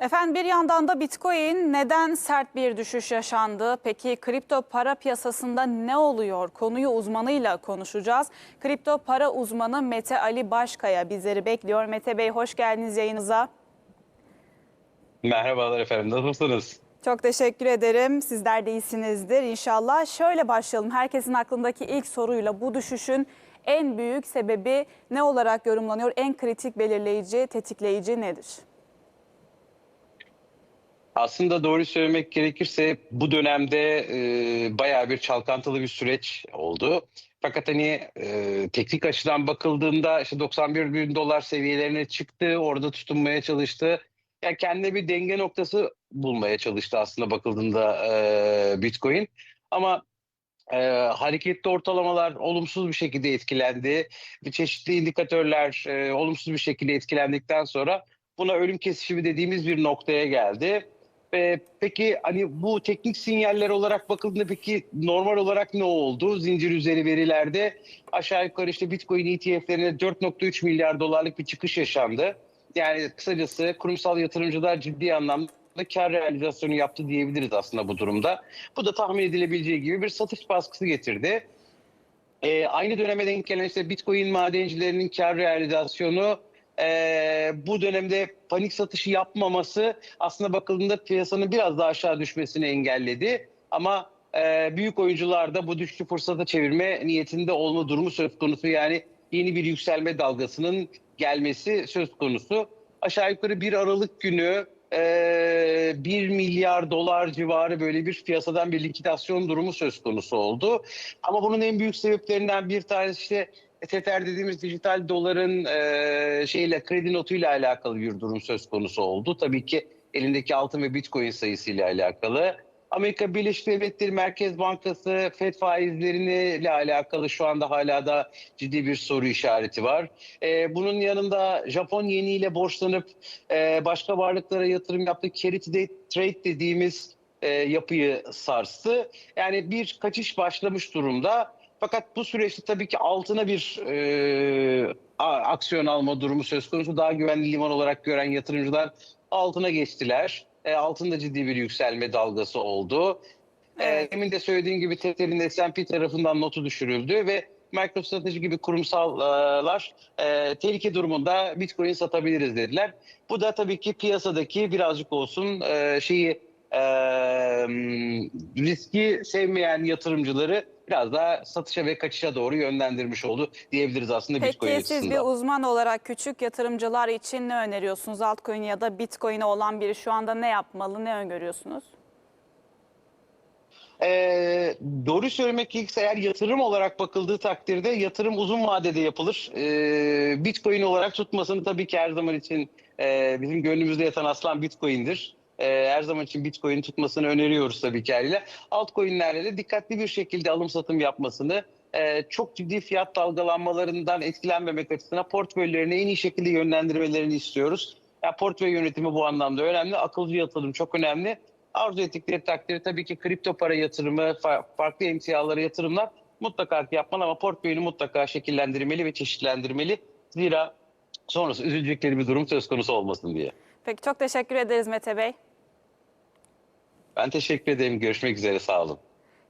Efendim bir yandan da Bitcoin neden sert bir düşüş yaşandı? Peki kripto para piyasasında ne oluyor? Konuyu uzmanıyla konuşacağız. Kripto para uzmanı Mete Ali Başkaya bizleri bekliyor. Mete Bey hoş geldiniz yayınıza. Merhabalar efendim, nasılsınız? Çok teşekkür ederim. Sizler de iyisinizdir inşallah. Şöyle başlayalım. Herkesin aklındaki ilk soruyla bu düşüşün en büyük sebebi ne olarak yorumlanıyor? En kritik belirleyici, tetikleyici nedir? Aslında doğru söylemek gerekirse bu dönemde e, bayağı bir çalkantılı bir süreç oldu. Fakat hani e, teknik açıdan bakıldığında işte 91 bin dolar seviyelerine çıktı, orada tutunmaya çalıştı. Yani kendine bir denge noktası bulmaya çalıştı aslında bakıldığında e, Bitcoin. Ama e, hareketli ortalamalar olumsuz bir şekilde etkilendi. Bir çeşitli indikatörler e, olumsuz bir şekilde etkilendikten sonra buna ölüm kesişimi dediğimiz bir noktaya geldi. E, peki hani bu teknik sinyaller olarak bakıldığında peki normal olarak ne oldu? Zincir üzeri verilerde aşağı yukarı işte Bitcoin ETF'lerine 4.3 milyar dolarlık bir çıkış yaşandı. Yani kısacası kurumsal yatırımcılar ciddi anlamda kar realizasyonu yaptı diyebiliriz aslında bu durumda. Bu da tahmin edilebileceği gibi bir satış baskısı getirdi. Ee, aynı döneme denk gelen işte Bitcoin madencilerinin kar realizasyonu e, bu dönemde panik satışı yapmaması aslında bakıldığında piyasanın biraz daha aşağı düşmesini engelledi. Ama e, büyük oyuncular da bu düşüşü fırsata çevirme niyetinde olma durumu söz konusu. Yani yeni bir yükselme dalgasının gelmesi söz konusu. Aşağı yukarı 1 Aralık günü e, 1 milyar dolar civarı böyle bir piyasadan bir likidasyon durumu söz konusu oldu. Ama bunun en büyük sebeplerinden bir tanesi işte Tether dediğimiz dijital doların e, şeyle kredi notuyla alakalı bir durum söz konusu oldu. Tabii ki elindeki altın ve bitcoin sayısıyla alakalı. Amerika Birleşik Devletleri Merkez Bankası FED faizleriyle alakalı şu anda hala da ciddi bir soru işareti var. Ee, bunun yanında Japon yeniyle borçlanıp e, başka varlıklara yatırım yaptığı carry trade dediğimiz e, yapıyı sarstı. Yani bir kaçış başlamış durumda. Fakat bu süreçte tabii ki altına bir e, aksiyon alma durumu söz konusu. Daha güvenli liman olarak gören yatırımcılar altına geçtiler. E, altında ciddi bir yükselme dalgası oldu. Evet. E, demin de söylediğim gibi Tether'in S&P tarafından notu düşürüldü ve MicroStrateji gibi kurumsallar e, tehlike durumunda Bitcoin satabiliriz dediler. Bu da tabii ki piyasadaki birazcık olsun e, şeyi e, riski sevmeyen yatırımcıları biraz daha satışa ve kaçışa doğru yönlendirmiş oldu diyebiliriz aslında Bitcoin Peki siz açısından. bir uzman olarak küçük yatırımcılar için ne öneriyorsunuz? Altcoin ya da Bitcoin'e olan biri şu anda ne yapmalı, ne öngörüyorsunuz? Ee, doğru söylemek gerekirse eğer yatırım olarak bakıldığı takdirde yatırım uzun vadede yapılır. Ee, Bitcoin olarak tutmasını tabii ki her zaman için e, bizim gönlümüzde yatan aslan Bitcoin'dir. Ee, her zaman için Bitcoin tutmasını öneriyoruz tabii ki haliyle. Altcoin'lerle de dikkatli bir şekilde alım satım yapmasını e, çok ciddi fiyat dalgalanmalarından etkilenmemek açısından portföylerini en iyi şekilde yönlendirmelerini istiyoruz. Ya portföy yönetimi bu anlamda önemli. Akılcı yatırım çok önemli. Arzu ettikleri takdirde tabii ki kripto para yatırımı, fa- farklı emtialara yatırımlar mutlaka yapmalı ama portföyünü mutlaka şekillendirmeli ve çeşitlendirmeli. Zira sonrası üzülecekleri bir durum söz konusu olmasın diye. Peki çok teşekkür ederiz Mete Bey. Ben teşekkür ederim. Görüşmek üzere. Sağ olun.